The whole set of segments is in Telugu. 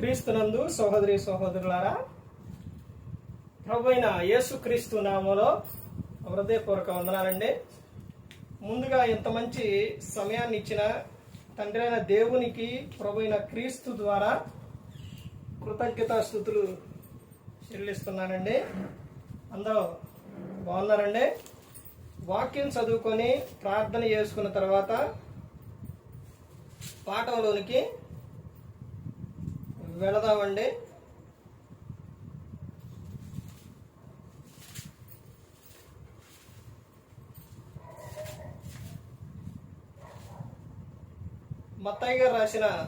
క్రీస్తునందు సహోదరి సహోదరులారా ప్రభువైన యేసుక్రీస్తు యేసు క్రీస్తు నామలో హృదయపూర్వక వందనాలండి. ముందుగా ఇంత మంచి సమయాన్ని ఇచ్చిన తండ్రి అయిన దేవునికి ప్రభువైన క్రీస్తు ద్వారా కృతజ్ఞతాస్థుతులు చెల్లిస్తున్నానండి. అందరూ బాగున్నారండి? వాక్యం చదువుకొని ప్రార్థన చేసుకున్న తర్వాత పాఠంలోనికి వెళదామండి. మత్తయ్య గారు రాసిన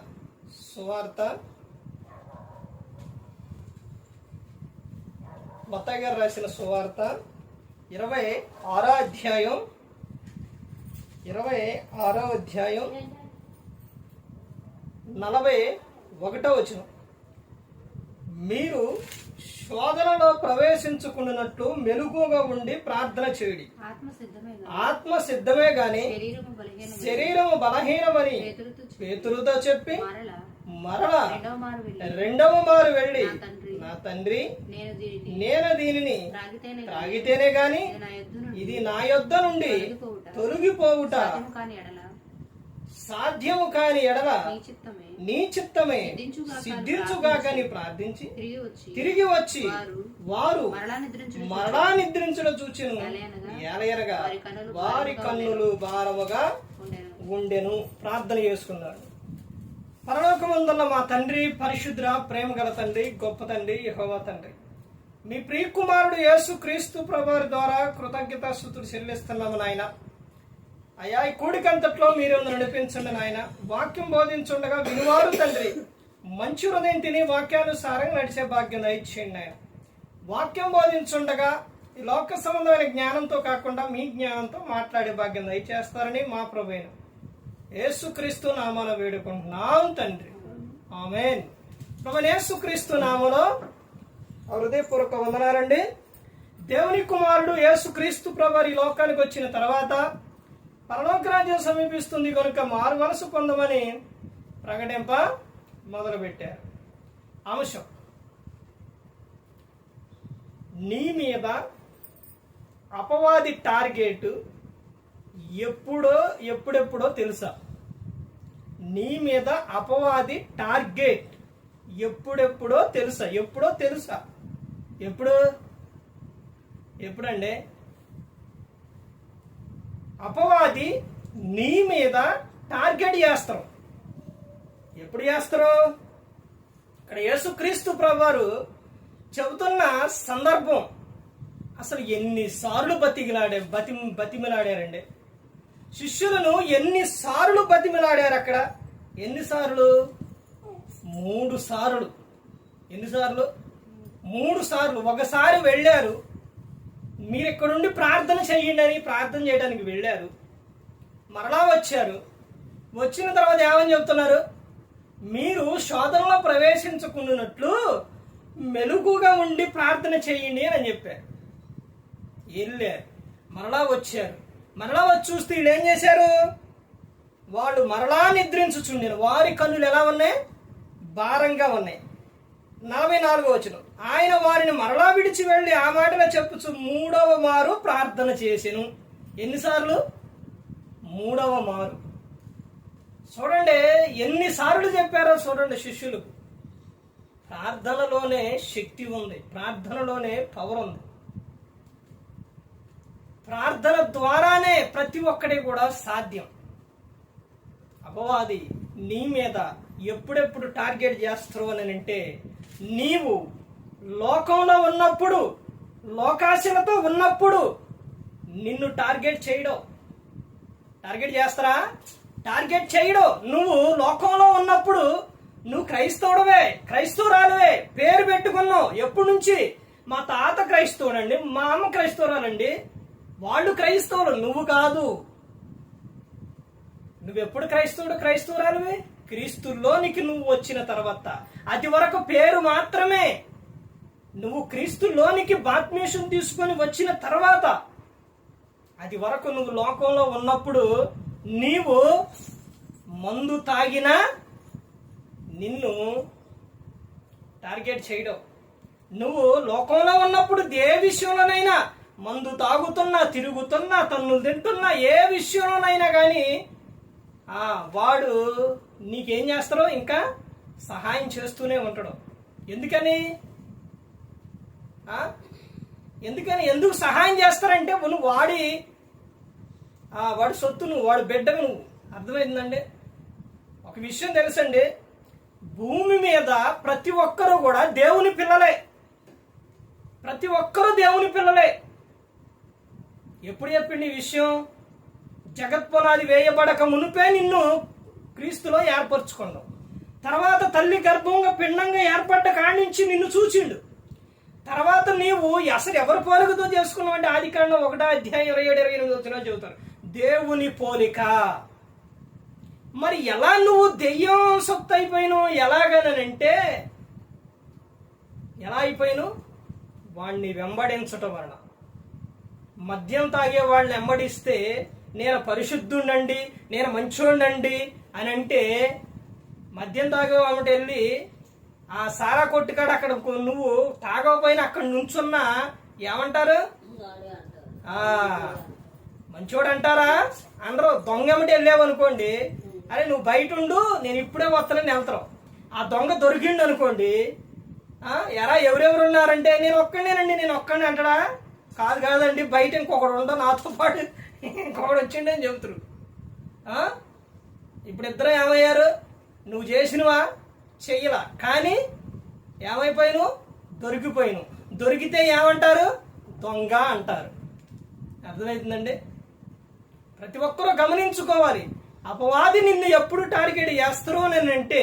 సువార్త. మత్తయ్య గారు రాసిన సువార్త ఇరవై ఆరో అధ్యాయం. ఇరవై ఆరో అధ్యాయం నలభై ఒకటో వచనం. మీరు శోధనలో ప్రవేశించుకున్నట్లు మెలుగుగా ఉండి ప్రార్థన చేయుడి. ఆత్మ సిద్ధమే గాని శరీరము బలహీన శరీరము బలహీనమని పేతురుతో చెప్పి మరల రెండవ మారు వెళ్ళి నా తండ్రి నేను దీనిని నేను దీనిని త్రాగితేనే గాని ఇది నా యొద్ద నుండి తొలగిపోవుట. సాధ్యము కాని ఎడల నీ చిత్తమే సిద్ధించుగాకని ప్రార్థించి. తిరిగి వచ్చి వారు మరలా నిద్రించుడు చూచెను. ఏలయనగా వారి కన్నులు భారముగా ఉండెను. ప్రార్థన చేసుకున్నాడు. పరలోకమందున్న మా తండ్రి పరిశుద్ర ప్రేమ గల తండ్రి గొప్ప తండ్రి యెహోవా తండ్రి. మీ ప్రియకుమారుడు యేసు క్రీస్తు ప్రభువారి ద్వారా కృతజ్ఞతాస్థుతులు చెల్లిస్తున్నాము నాయన. అయ్యా ఈ కూడికంతట్లో మీరు నడిపించండి నాయన. వాక్యం బోధించుండగా వినువారు తండ్రి. మంచి హృదయం తిని వాక్యానుసారంగా నడిచే భాగ్యం దయచేయండి ఆయన వాక్యం బోధించుండగా ఈ లోక సంబంధమైన జ్ఞానంతో కాకుండా మీ జ్ఞానంతో మాట్లాడే భాగ్యం దయచేస్తారని మా ప్రభుణ యేసుక్రీస్తు నామాన వేడుకుంటున్నాం తండ్రి. ఆమెన్. ప్రభు యేసుక్రీస్తు నామలో హృదయపూర్వక వందనాలండి. దేవుని కుమారుడు యేసుక్రీస్తు ప్రభు ఈ లోకానికి వచ్చిన తర్వాత పరలోక రాజ్యం సమీపిస్తుంది కనుక మారు మనసు పొందమని ప్రకటింప మొదలుపెట్టారు. అంశం. నీ మీద అపవాది టార్గెట్ ఎప్పుడో ఎప్పుడెప్పుడో తెలుసా? నీ మీద అపవాది టార్గెట్ ఎప్పుడెప్పుడో తెలుసా? ఎప్పుడో తెలుసా? ఎప్పుడు? ఎప్పుడండి? అపవాది నీ మీద టార్గెట్ చేస్తారు. ఎప్పుడు చేస్తారు? ఇక్కడ యేసుక్రీస్తు ప్రభువారు చెబుతున్న సందర్భం. అసలు ఎన్నిసార్లు బతికిలాడే బతి బతిమిలాడారండి. శిష్యులను ఎన్నిసార్లు బతిమిలాడారు అక్కడ? ఎన్నిసార్లు? మూడు సార్లు. ఎన్నిసార్లు? మూడు సార్లు. ఒకసారి వెళ్ళారు. మీరు ఇక్కడుండి ప్రార్థన చెయ్యండి అని ప్రార్థన చేయడానికి వెళ్ళారు. మరలా వచ్చారు. వచ్చిన తర్వాత ఏమని చెప్తున్నారు? మీరు శోధనలో ప్రవేశించుకున్నట్లు మెలుగుగా ఉండి ప్రార్థన చేయండి అని చెప్పారు. వెళ్ళారు. మరలా వచ్చారు. మరలా వచ్చి చూస్తే వీళ్ళు ఏం చేశారు? వాళ్ళు మరలా నిద్రించుచుండేను. వారి కన్నులు ఎలా ఉన్నాయి? భారంగా ఉన్నాయి. నలభై నాలుగో వచ్చినాం ఆయన వారిని మరలా విడిచి వెళ్ళి ఆ మాటలో చెప్పుచు మూడవ మారు ప్రార్థన చేసెను. ఎన్నిసార్లు? మూడవ మారు. చూడండి ఎన్నిసార్లు చెప్పారో చూడండి శిష్యులు. ప్రార్థనలోనే శక్తి ఉంది. ప్రార్థనలోనే పవర్ ఉంది. ప్రార్థన ద్వారానే ప్రతి ఒక్కటి కూడా సాధ్యం. అపవాది నీ మీద ఎప్పుడెప్పుడు టార్గెట్ చేస్తావు అని అంటే నీవు లోకంలో ఉన్నప్పుడు లోకాశలతో ఉన్నప్పుడు నిన్ను టార్గెట్ చేయడం. టార్గెట్ చేస్తారా? టార్గెట్ చేయడు. నువ్వు లోకంలో ఉన్నప్పుడు నువ్వు క్రైస్తవుడవే క్రైస్తవురాలువే. పేరు పెట్టుకున్నావు. ఎప్పటి నుంచి? మా తాత క్రైస్తవుడండి మా అమ్మ క్రైస్తవురాలండి. వాళ్ళు క్రైస్తవులు నువ్వు కాదు. నువ్వెప్పుడు క్రైస్తవుడు క్రైస్తవురాలువే? క్రీస్తులోనికి నువ్వు వచ్చిన తర్వాత. అది వరకు పేరు మాత్రమే. నువ్వు క్రీస్తులోనికి బాప్మేషన్ తీసుకొని వచ్చిన తర్వాత అది వరకు నువ్వు లోకంలో ఉన్నప్పుడు నీవు మందు తాగినా నిన్ను టార్గెట్ చేయడం. నువ్వు లోకంలో ఉన్నప్పుడు ఏ విషయంలోనైనా మందు తాగుతున్నా తిరుగుతున్నా తన్నులు తింటున్నా ఏ విషయంలోనైనా కానీ ఆ, వాడు నీకేం చేస్తారో ఇంకా సహాయం చేస్తూనే ఉంటాడు ఎందుకని? ఎందుకని? ఎందుకు సహాయం చేస్తారంటే నువ్వు వాడి ఆ, వాడి సొత్తు నువ్వు వాడి బిడ్డ నువ్వు. అర్థమైందండి? ఒక విషయం తెలుసండి. భూమి మీద ప్రతి ఒక్కరూ కూడా దేవుని పిల్లలే. ప్రతి ఒక్కరూ దేవుని పిల్లలే. ఎప్పుడు చెప్పింది ఈ విషయం? జగత్పునాది వేయబడక మునిపే నిన్ను క్రీస్తులో ఏర్పరచుకున్నావు. తర్వాత తల్లి గర్భంగా పిండంగా ఏర్పడ్డ కాడి నుంచి నిన్ను చూచిండు. తర్వాత నీవు అసలు ఎవరి పోలికతో చేసుకున్నావు అంటే ఆది కాండం ఒకటో అధ్యాయం ఇరవై ఏడు ఇరవై ఎనిమిది వచ్చినా చెబుతారు. దేవుని పోలిక. మరి ఎలా నువ్వు దెయ్యం సొత్తు అయిపోయినావు ఎలాగనంటే ఎలా అయిపోయినావు వాడిని వెంబడించటం వలన. మద్యం తాగే వాళ్ళని వెంబడిస్తే నేను పరిశుద్ధుండండి నేను మంచోండండి అని అంటే మద్యం తాగే వామిటి వెళ్ళి ఆ సారా కొట్టుకాడ అక్కడ నువ్వు తాగకపోయినా అక్కడ నుంచున్నా ఏమంటారు? మంచోడు అంటారా అందరూ దొంగమిటి వెళ్ళావు అనుకోండి అరే నువ్వు బయట ఉండు నేను ఇప్పుడే వస్తానని వెళ్తాం ఆ దొంగ దొరికిండు అనుకోండి. ఎరా ఎవరెవరు ఉన్నారంటే నేను ఒక్కడేనండి నేను ఒక్కడే అంటాడా? కాదు కాదండి బయట ఇంకొకడు ఉండవు నాతో పాటు ఇంకొకడు వచ్చిండని అని ఇప్పుడు ఇద్దరు ఏమయ్యారు? నువ్వు చేసినవా? చెయ్యలా. కానీ ఏమైపోయాను దొరికిపోయాను దొరికితే ఏమంటారు? దొంగ అంటారు. అర్థమవుతుందండి ప్రతి ఒక్కరూ గమనించుకోవాలి. అపవాది నిన్ను ఎప్పుడు టార్గెట్ చేస్తారు అని అంటే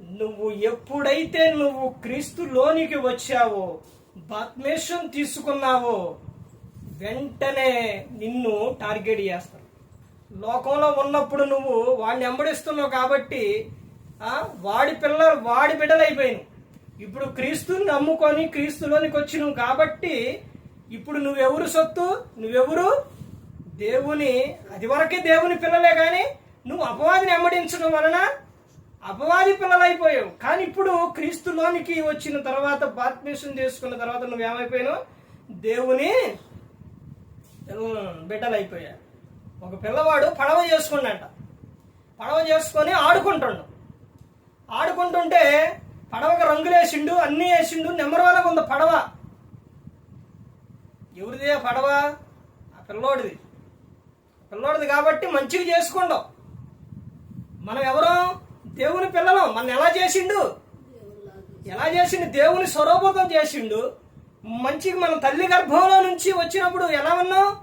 నువ్వు ఎప్పుడైతే నువ్వు క్రీస్తులోనికి వచ్చావో బాత్మేషం తీసుకున్నావో వెంటనే నిన్ను టార్గెట్ చేస్తారు. లోకంలో ఉన్నప్పుడు నువ్వు వాడిని వెంబడిస్తున్నావు కాబట్టి వాడి పిల్ల వాడి బిడ్డలైపోయిను ఇప్పుడు క్రీస్తుని నమ్ముకొని క్రీస్తులోనికి వచ్చినావు కాబట్టి ఇప్పుడు నువ్వెవరు సొత్తు? నువ్వెవరు? దేవుని అది వరకే దేవుని పిల్లలే కానీ నువ్వు అపవాదిని వెంబడించడం వలన అపవాది పిల్లలైపోయావు. కానీ ఇప్పుడు క్రీస్తులోనికి వచ్చిన తర్వాత బాత్మేషం చేసుకున్న తర్వాత నువ్వేమైపోయావు దేవుని బిడ్డలైపోయా ఒక పిల్లవాడు పడవ చేసుకున్నట పడవ చేసుకొని ఆడుకుంటున్నాడు ఆడుకుంటుంటే పడవకు రంగులు వేసిండు అన్నీ వేసిండు నెంబర్ ఉంది పడవ. ఎవరిది ఆ పడవ? ఆ పిల్లోడిది. పిల్లోడిది కాబట్టి మంచిగా చేసుకుండం మనం ఎవరో దేవుని పిల్లలం మన ఎలా చేసిండు? ఎలా చేసిండు? దేవుని స్వరూపతం చేసిండు. మంచిగా మనం తల్లి గర్భంలో నుంచి వచ్చినప్పుడు ఎలా ఉన్నాం?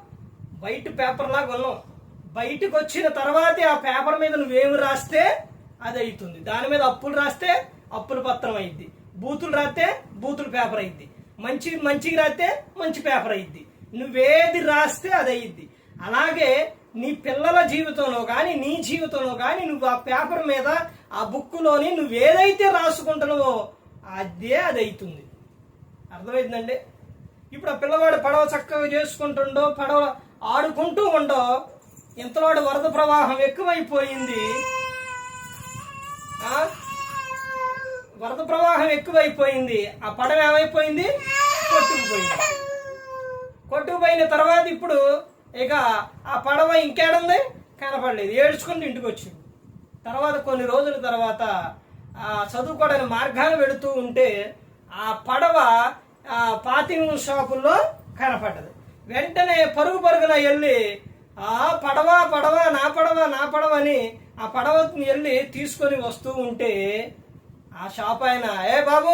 బయట పేపర్ లాగా ఉన్నాం. బయటకు వచ్చిన తర్వాతే ఆ పేపర్ మీద నువ్వేమి రాస్తే అది అవుతుంది దాని మీద అప్పులు రాస్తే అప్పుల పత్రం అయింది బూతులు రాస్తే బూతులు పేపర్ అయింది మంచి మంచిగా రాస్తే మంచి పేపర్ అయింది నువ్వేది రాస్తే అది అయ్యిద్ది అలాగే నీ పిల్లల జీవితంలో కానీ నీ జీవితంలో కానీ నువ్వు ఆ పేపర్ మీద ఆ బుక్కులోని నువ్వేదైతే రాసుకుంటున్నావో అదే అది అవుతుంది అర్థమైందండి? ఇప్పుడు ఆ పిల్లవాడు పడవ చక్కగా చేసుకుంటుండో పడవ ఆడుకుంటూ ఉండో ఇంతలోడు వరద ప్రవాహం ఎక్కువైపోయింది. వరద ప్రవాహం ఎక్కువైపోయింది. ఆ పడవ ఏమైపోయింది? కొట్టుకుపోయింది. కొట్టుకుపోయిన తర్వాత ఇప్పుడు ఇక ఆ పడవ ఇంకేడంది? కనపడలేదు. ఏడ్చుకుని ఇంటికి వచ్చింది తర్వాత కొన్ని రోజుల తర్వాత చదువుకోవడానికి మార్గాలు వెళుతూ ఉంటే ఆ పడవ ఆ పాతింగ్ షాపుల్లో కనపడ్డది. వెంటనే పరుగు పరుగున వెళ్ళి ఆ పడవ పడవ నా పడవ నా పడవ అని ఆ పడవని వెళ్ళి తీసుకొని వస్తూ ఉంటే ఆ షాప్ ఆయన ఏ బాబు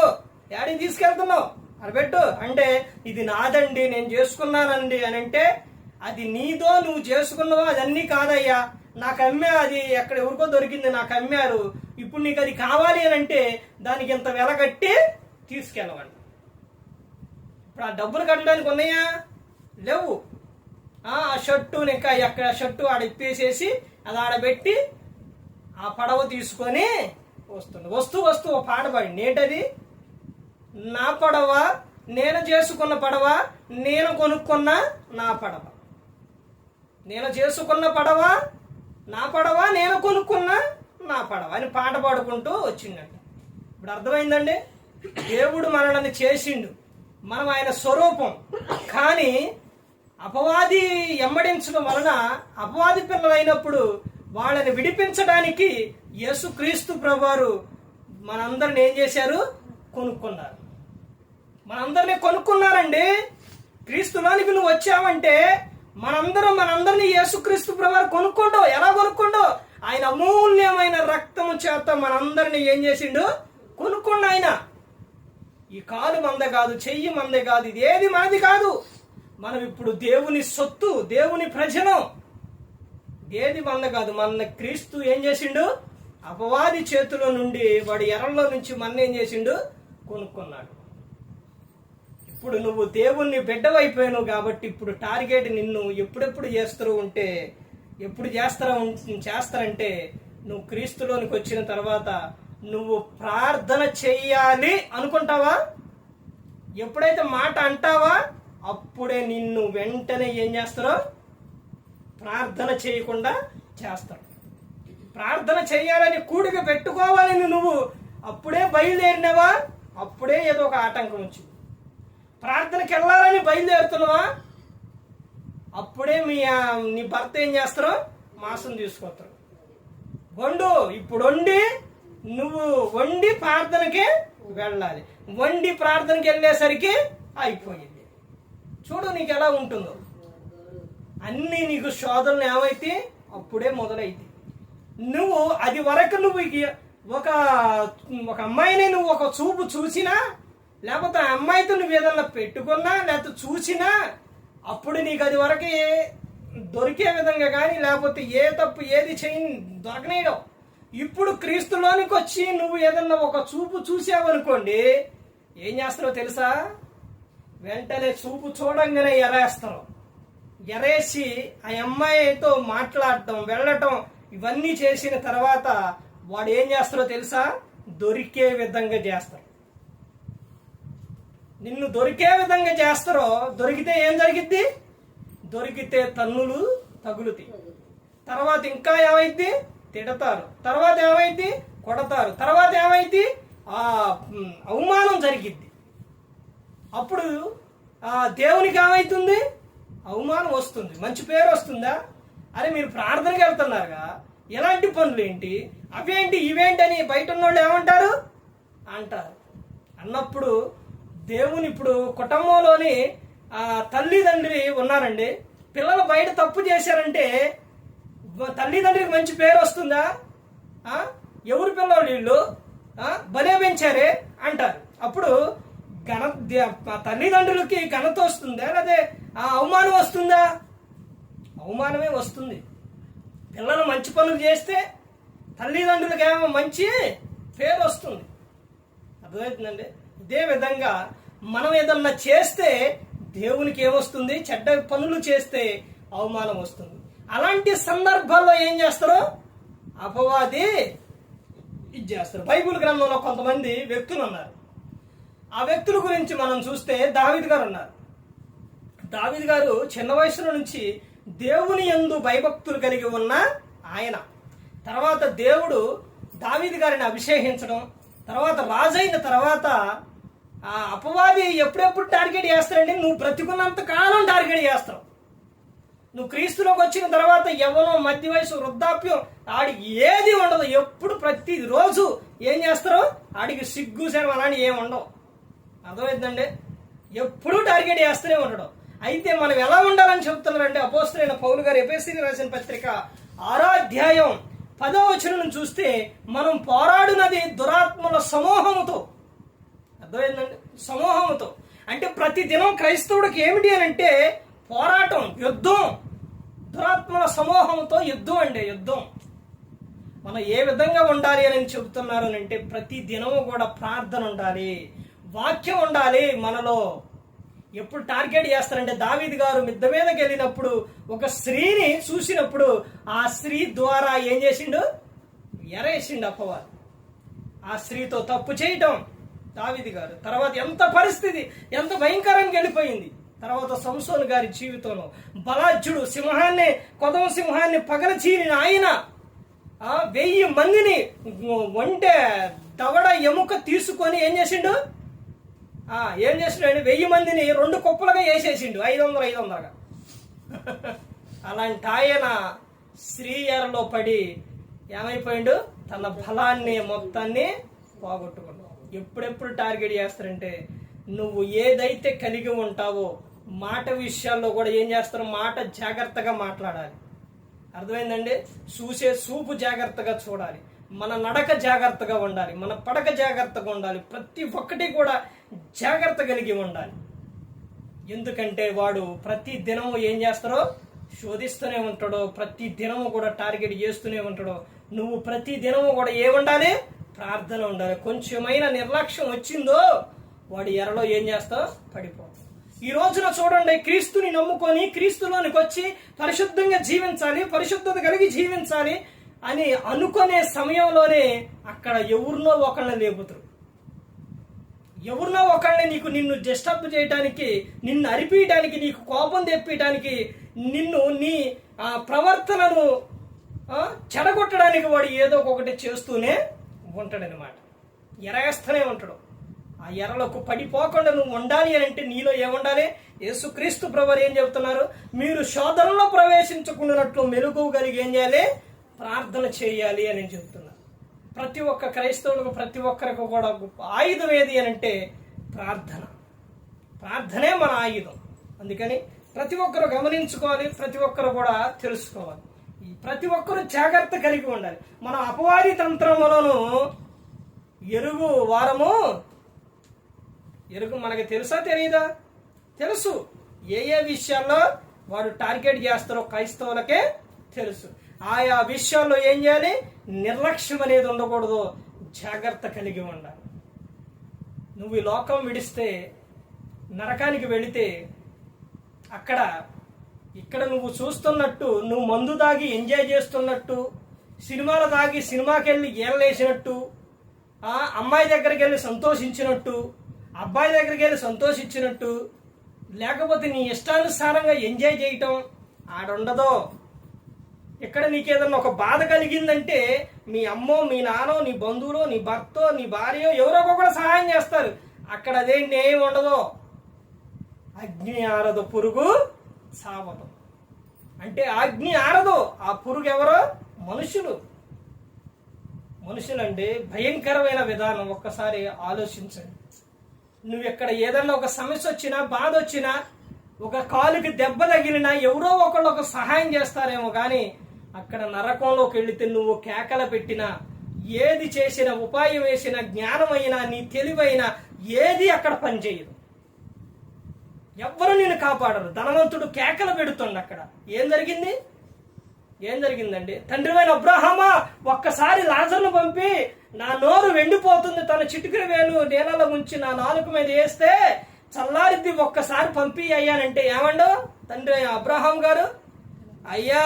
యాడికి తీసుకెళ్తున్నావు? అది పెట్టు. అంటే ఇది నాదండి నేను చేసుకున్నానండి. అని అంటే అది నీదో నువ్వు చేసుకున్నావో అదన్నీ కాదయ్యా. నాకు అమ్మే అది ఎక్కడ ఎవరికో దొరికింది నాకు అమ్మారు. ఇప్పుడు నీకు అది కావాలి అని అంటే దానికి ఇంత వెల కట్టి తీసుకెళ్ళవండి. ఇప్పుడు ఆ డబ్బులు కట్టడానికి ఉన్నాయా? లేవు. ఆ ఆ షర్టు ఇంకా ఎక్కడ షర్టు ఆడ ఇప్పేసేసి అది ఆడబెట్టి ఆ పడవ తీసుకొని వస్తుంది వస్తూ వస్తూ ఒక పాట పాడింది ఏంటది? నా పడవ నేను చేసుకున్న పడవ నేను కొనుక్కున్న నా పడవ. నేను చేసుకున్న పడవ నా పడవ నేను కొనుక్కున్న నా పడవ అని పాట పాడుకుంటూ వచ్చిందంట ఇప్పుడు అర్థమైందండి? దేవుడు మనల్ని చేసిండు. మనం ఆయన స్వరూపం. కానీ అపవాది ఎమ్మడించడం వలన అపవాది పిల్లలైనప్పుడు వాళ్ళని విడిపించడానికి యేసుక్రీస్తు ప్రభువారు మనందరిని ఏం చేశారు? కొనుక్కున్నారు. మనందరినీ కొనుక్కున్నారండి. క్రీస్తులోనికి నువ్వు వచ్చావంటే మనందరం మనందరినీ యేసుక్రీస్తు ప్రభువారు కొనుక్కుండో ఎలా కొనుక్కుండో ఆయన అమూల్యమైన రక్తము చేత మనందరినీ ఏం చేసిండు? కొనుక్కోండు ఆయన ఈ కాలు మంద కాదు చెయ్యి మందే కాదు ఇది ఏది మనది కాదు. మనం ఇప్పుడు దేవుని సొత్తు దేవుని ప్రజనం. ఏది మన కాదు మన క్రీస్తు ఏం చేసిండు? అపవాది చేతిలో నుండి వాడి ఎర్రలో నుంచి మన ఏం చేసిండు? కొనుక్కున్నాడు. ఇప్పుడు నువ్వు దేవుణ్ణి బిడ్డవైపోయావు కాబట్టి ఇప్పుడు టార్గెట్ నిన్ను ఎప్పుడెప్పుడు చేస్తూ ఉంటే ఎప్పుడు చేస్తారా ఉం- చేస్తారంటే నువ్వు క్రీస్తులోనికి వచ్చిన తర్వాత నువ్వు ప్రార్థన చెయ్యాలి అనుకుంటావా? ఎప్పుడైతే మాట అంటావా? అప్పుడే నిన్ను వెంటనే ఏం చేస్తారో? ప్రార్థన చేయకుండా చేస్తాడు. ప్రార్థన చేయాలని కూడిక పెట్టుకోవాలని నువ్వు. అప్పుడే బయలుదేరినావా? అప్పుడే ఏదో ఒక ఆటంకం వచ్చింది. ప్రార్థనకి వెళ్ళాలని బయలుదేరుతున్నావా? అప్పుడే మీ నీ భర్త ఏం చేస్తారో? మాసం తీసుకొస్తారు. వండు ఇప్పుడు వండి నువ్వు వండి ప్రార్థనకి వెళ్ళాలి. వండి ప్రార్థనకి వెళ్ళేసరికి అయిపోయింది. చూడు నీకు ఎలా ఉంటుందో. అన్నీ నీకు శోధనలు ఏమైతే అప్పుడే మొదలైతే. నువ్వు అది వరకు నువ్వు ఒక ఒక అమ్మాయిని నువ్వు ఒక చూపు చూసినా లేకపోతే ఆ అమ్మాయితో నువ్వు ఏదన్నా పెట్టుకున్నా లేకపోతే చూసినా అప్పుడు నీకు అది వరకు దొరికే విధంగా కానీ లేకపోతే ఏ తప్పు ఏది చేయి దొరకనేయడం. ఇప్పుడు క్రీస్తులోనికి వచ్చి నువ్వు ఏదన్నా ఒక చూపు చూసావనుకోండి ఏం చేస్తున్నావు తెలుసా? వెంటనే చూపు చూడంగానే ఎరేస్తారు. ఎరేసి ఆ అమ్మాయితో మాట్లాడటం వెళ్ళటం ఇవన్నీ చేసిన తర్వాత వాడు ఏం చేస్తారో తెలుసా? దొరికే విధంగా చేస్తారు. నిన్ను దొరికే విధంగా చేస్తారో దొరికితే ఏం జరిగిద్ది? దొరికితే తన్నులు తగులుతాయి. తర్వాత ఇంకా ఏమైద్ది? తిడతారు. తర్వాత ఏమైద్ది? కొడతారు. తర్వాత ఏమైద్ది? ఆ అవమానం జరిగిద్ది. అప్పుడు ఆ దేవునికి ఏమవుతుంది అవమానం వస్తుంది. మంచి పేరు వస్తుందా? అరే మీరు ప్రార్థనకి వెళ్తున్నారుగా. ఎలాంటి పనులు ఏంటి? అవేంటి? ఇవేంటి అని బయట ఉన్నోళ్ళు ఏమంటారు? అంటారు. అన్నప్పుడు దేవుని ఇప్పుడు కుటుంబంలోని ఆ తల్లిదండ్రి ఉన్నారండి. పిల్లలు బయట తప్పు చేశారంటే తల్లిదండ్రికి మంచి పేరు వస్తుందా? ఎవరు పిల్లలు వీళ్ళు? బలే భలే పెంచారే? అంటారు. అప్పుడు ఘన తల్లిదండ్రులకి ఘనత వస్తుందా? లేదా ఆ అవమానం వస్తుందా? అవమానమే వస్తుంది. పిల్లలు మంచి పనులు చేస్తే తల్లిదండ్రులకి ఏమో మంచి పేరు వస్తుంది. అర్థమవుతుందండి? ఇదే విధంగా మనం ఏదన్నా చేస్తే దేవునికి ఏమొస్తుంది? చెడ్డ పనులు చేస్తే అవమానం వస్తుంది. అలాంటి సందర్భాల్లో ఏం చేస్తారు? అపవాది ఇది చేస్తారు. బైబిల్ గ్రంథంలో కొంతమంది వ్యక్తులు ఉన్నారు. ఆ వ్యక్తుల గురించి మనం చూస్తే దావిద్ గారు ఉన్నారు. దావిద్ గారు చిన్న వయసులో నుంచి దేవుని యందు భయభక్తులు కలిగి ఉన్న ఆయన. తర్వాత దేవుడు దావీదు గారిని అభిషేకించడం తర్వాత రాజైన తర్వాత ఆ అపవాది ఎప్పుడెప్పుడు టార్గెట్ చేస్తారండి? నువ్వు బ్రతికున్నంత కాలం టార్గెట్ చేస్తావు. నువ్వు క్రీస్తులోకి వచ్చిన తర్వాత యవ్వనం మధ్య వయసు వృద్ధాప్యం ఆడికి ఏది ఉండదు. ఎప్పుడు ప్రతిరోజు ఏం చేస్తారో? ఆడికి సిగ్గు శరం అలాంటి ఏమి ఉండవు. అర్థమైందండి? ఎప్పుడూ టార్గెట్ చేస్తూనే ఉండడం. అయితే మనం ఎలా ఉండాలని చెప్తున్నారంటే అపోస్తులైన పౌలు గారు ఎపిఎస్సీ రాసిన పత్రిక ఆరాధ్యాయం పదో వచనం చూస్తే మనం పోరాడినది దురాత్మల సమూహముతో. అర్థమైందండి? సమూహముతో. అంటే ప్రతి దినం క్రైస్తవుడికి ఏమిటి అని అంటే పోరాటం యుద్ధం. దురాత్మల సమూహంతో యుద్ధం అండి యుద్ధం. మనం ఏ విధంగా ఉండాలి అని చెబుతున్నారు అని అంటే ప్రతి దినము కూడా ప్రార్థన ఉండాలి. వాక్యం ఉండాలి మనలో. ఎప్పుడు టార్గెట్ చేస్తారంటే దావీద్ గారు మిద్ద మీదకి వెళ్ళినప్పుడు ఒక స్త్రీని చూసినప్పుడు ఆ స్త్రీ ద్వారా ఏం చేసిండు? ఎరేసిండు అప్పవారు ఆ స్త్రీతో తప్పు చేయటం దావిది గారు. తర్వాత ఎంత పరిస్థితి ఎంత భయంకరంగా వెళ్ళిపోయింది. తర్వాత సంసోన్ గారి జీవితంలో బలాజ్యుడు సింహాన్ని కొదవ సింహాన్ని పగలచీరిన ఆయన ఆ వెయ్యి మందిని ఒంటె దవడ ఎముక తీసుకొని ఏం చేసిండు? ఏం చేస్తున్నాడు వెయ్యి మందిని రెండు కుప్పలుగా వేసేసిండు. ఐదు వందలు ఐదు వందలుగా అలాంటి ఆయన స్త్రీయరలో పడి ఏమైపోయిండు? తన బలాన్ని మొత్తాన్ని పోగొట్టుకున్నాడు. ఎప్పుడెప్పుడు టార్గెట్ చేస్తారంటే నువ్వు ఏదైతే కలిగి ఉంటావో మాట విషయాల్లో కూడా ఏం చేస్తారు? మాట జాగ్రత్తగా మాట్లాడాలి. అర్థమైందండి? చూసే చూపు జాగ్రత్తగా చూడాలి. మన నడక జాగ్రత్తగా ఉండాలి మన పడక జాగ్రత్తగా ఉండాలి ప్రతి ఒక్కటి కూడా జాగ్రత్త కలిగి ఉండాలి. ఎందుకంటే వాడు ప్రతి దినము ఏం చేస్తారో శోధిస్తూనే ఉంటాడో ప్రతి దినము కూడా టార్గెట్ చేస్తూనే ఉంటాడో నువ్వు ప్రతి దినము కూడా ఏముండాలి ప్రార్థన ఉండాలి. కొంచెమైన నిర్లక్ష్యం వచ్చిందో వాడు ఎరలో ఏం చేస్తావు పడిపోతావు ఈ రోజున చూడండి క్రీస్తుని నమ్ముకొని క్రీస్తులోనికి వచ్చి పరిశుద్ధంగా జీవించాలి పరిశుద్ధత కలిగి జీవించాలి అని అనుకునే సమయంలోనే అక్కడ ఎవరినో ఒకళ్ళని లేపుతారు. ఎవరినో ఒకళ్ళని నీకు నిన్ను డిస్టర్బ్ చేయడానికి నిన్ను అరిపించడానికి నీకు కోపం తెప్పించడానికి నిన్ను నీ ఆ, ప్రవర్తనను చెడగొట్టడానికి వాడు ఏదో ఒకటి చేస్తూనే ఉంటాడనమాట ఎరగస్తూనే ఉంటాడు. ఆ ఎరలకు పడిపోకుండా నువ్వు ఉండాలి అని అంటే నీలో ఏముండాలి? యేసుక్రీస్తు ప్రభు ఏం చెబుతున్నారు? మీరు శోధనలో ప్రవేశించకుండానట్లు మెలుగు కలిగి ఏం చేయాలి? ప్రార్థన చేయాలి అని చెబుతున్నారు ప్రతి ఒక్క క్రైస్తవులకు ప్రతి ఒక్కరికి కూడా ఆయుధం ఏది అని అంటే ప్రార్థన. ప్రార్థనే మన ఆయుధం. అందుకని ప్రతి ఒక్కరు గమనించుకోవాలి ప్రతి ఒక్కరు కూడా తెలుసుకోవాలి. ప్రతి ఒక్కరు జాగ్రత్త కలిగి ఉండాలి. మన అపవాది తంత్రములను ఎరుగు వారము ఎరుగు మనకి తెలుసా తెలియదా తెలుసు. ఏ ఏ విషయాల్లో వాడు టార్గెట్ చేస్తారో క్రైస్తవులకే తెలుసు. ఆయా విషయాల్లో ఏం చేయాలి? నిర్లక్ష్యం అనేది ఉండకూడదు. జాగ్రత్త కలిగి ఉండాలి. నువ్వు ఈ లోకం విడిస్తే నరకానికి వెళితే అక్కడ ఇక్కడ నువ్వు చూస్తున్నట్టు నువ్వు మందు తాగి ఎంజాయ్ చేస్తున్నట్టు సినిమాలు తాగి సినిమాకి వెళ్ళి ఏళ్ళేసినట్టు ఆ అమ్మాయి దగ్గరికి వెళ్ళి సంతోషించినట్టు అబ్బాయి దగ్గరికి వెళ్ళి సంతోషించినట్టు లేకపోతే నీ ఇష్టానుసారంగా ఎంజాయ్ చేయటం ఆడుండదో. ఇక్కడ నీకేదన్నా ఒక బాధ కలిగిందంటే మీ అమ్మో మీ నాన్నో నీ బంధువులో నీ భర్తో నీ భార్యో ఎవరో ఒకరు సహాయం చేస్తారు. అక్కడ అదేంటి ఏమి ఉండదు? అగ్ని ఆరదు పురుగు సావదు. అంటే అగ్ని ఆరదు. ఆ పురుగు ఎవరో? మనుషులు. మనుషులంటే భయంకరమైన విధానం. ఒక్కసారి ఆలోచించండి. నువ్వు ఎక్కడ ఏదన్నా ఒక సమస్య వచ్చినా బాధ వచ్చినా ఒక కాలుకి దెబ్బ తగిలినా ఎవరో ఒకళ్ళు ఒక సహాయం చేస్తారేమో కానీ అక్కడ నరకంలోకి వెళితే నువ్వు కేకల పెట్టినా ఏది చేసిన ఉపాయం వేసిన జ్ఞానమైనా నీ తెలివైనా ఏది అక్కడ పనిచేయదు. ఎవ్వరు నేను కాపాడరు. ధనవంతుడు కేకలు పెడుతుండ అక్కడ. ఏం జరిగింది? ఏం జరిగిందండి? తండ్రివైన అబ్రహమా ఒక్కసారి లాజర్ను పంపి నా నోరు వెండిపోతుంది తన చిటికిన వేలు నేలలో ముంచి నా నాలుక మీద వేస్తే చల్లారిద్ది ఒక్కసారి పంపి అయ్యానంటే ఏమండో తండ్రి అయిన అబ్రహాం గారు అయ్యా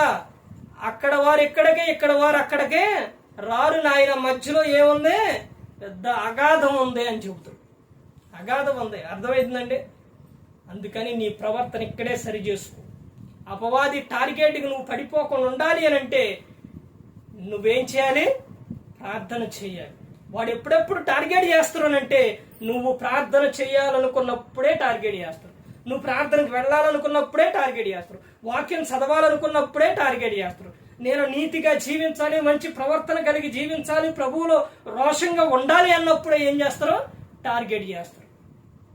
అక్కడ వారు ఇక్కడికే ఇక్కడ వారు అక్కడికే రారు నాయన మధ్యలో ఏముంది? పెద్ద అగాధం ఉంది అని చెబుతాడు. అగాధం ఉంది. అర్థమైందండి? అందుకని నీ ప్రవర్తన ఇక్కడే సరి చేసుకో అపవాది టార్గెట్కి నువ్వు పడిపోకుండా ఉండాలి అని అంటే నువ్వేం చేయాలి? ప్రార్థన చేయాలి. వాడు ఎప్పుడెప్పుడు టార్గెట్ చేస్తున్నానంటే నువ్వు ప్రార్థన చేయాలనుకున్నప్పుడే టార్గెట్ చేస్తాడు. నువ్వు ప్రార్థనకు వెళ్ళాలనుకున్నప్పుడే టార్గెట్ చేస్తారు వాక్యం చదవాలనుకున్నప్పుడే టార్గెట్ చేస్తారు. నేను నీతిగా జీవించాలి మంచి ప్రవర్తన కలిగి జీవించాలి ప్రభువులో రోషంగా ఉండాలి అన్నప్పుడే ఏం చేస్తారు? టార్గెట్ చేస్తారు.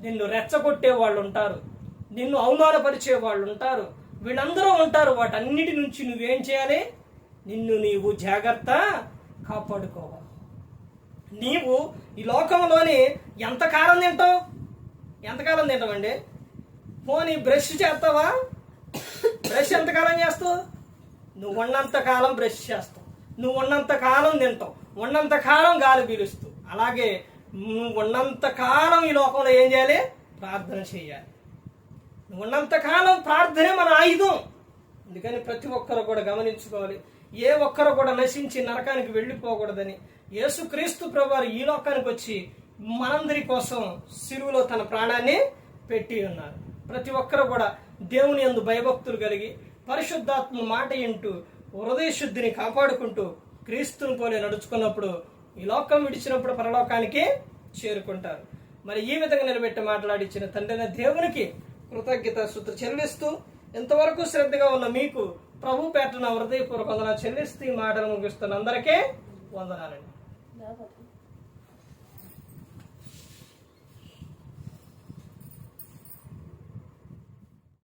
నిన్ను రెచ్చగొట్టే వాళ్ళు ఉంటారు. నిన్ను అవమానపరిచే వాళ్ళు ఉంటారు. వీళ్ళందరూ ఉంటారు. వాటన్నిటి నుంచి నువ్వేం చేయాలి? నిన్ను నీవు జాగ్రత్త కాపాడుకోవాలి. నీవు ఈ లోకంలోని ఎంతకాలం తింటావు? ఎంతకాలం తింటావండి? పోనీ బ్రష్ చేస్తావా? బ్రష్ ఎంతకాలం చేస్తావు? నువ్వు ఉన్నంత కాలం బ్రష్ చేస్తావు. నువ్వు ఉన్నంత కాలం తింటావు. ఉన్నంత కాలం గాలి పీలుస్తావు. అలాగే నువ్వు ఉన్నంత కాలం ఈ లోకంలో ఏం చేయాలి? ప్రార్థన చేయాలి. నువ్వు ఉన్నంత కాలం ప్రార్థనే మన ఆయుధం. అందుకని ప్రతి ఒక్కరు కూడా గమనించుకోవాలి. ఏ ఒక్కరు కూడా నశించి నరకానికి వెళ్ళిపోకూడదని యేసుక్రీస్తు ప్రభువారు ఈ లోకానికి వచ్చి మనందరి కోసం సిరువులో తన ప్రాణాన్ని పెట్టి ఉన్నారు. ప్రతి ఒక్కరు కూడా దేవుని యందు భయభక్తులు కలిగి పరిశుద్ధాత్మ మాట వింటూ హృదయ శుద్ధిని కాపాడుకుంటూ క్రీస్తుని పోలే నడుచుకున్నప్పుడు ఈ లోకం విడిచినప్పుడు పరలోకానికి చేరుకుంటారు. మరి ఈ విధంగా నిలబెట్టి మాట్లాడిచ్చిన తండ్రిన దేవునికి కృతజ్ఞత శుద్ధ చెల్లిస్తూ ఇంతవరకు శ్రద్ధగా ఉన్న మీకు ప్రభు పేటన హృదయపూర్వక వందన చెల్లిస్తూ ఈ మాటలు ముగిస్తున్న అందరికీ వందనాలండి.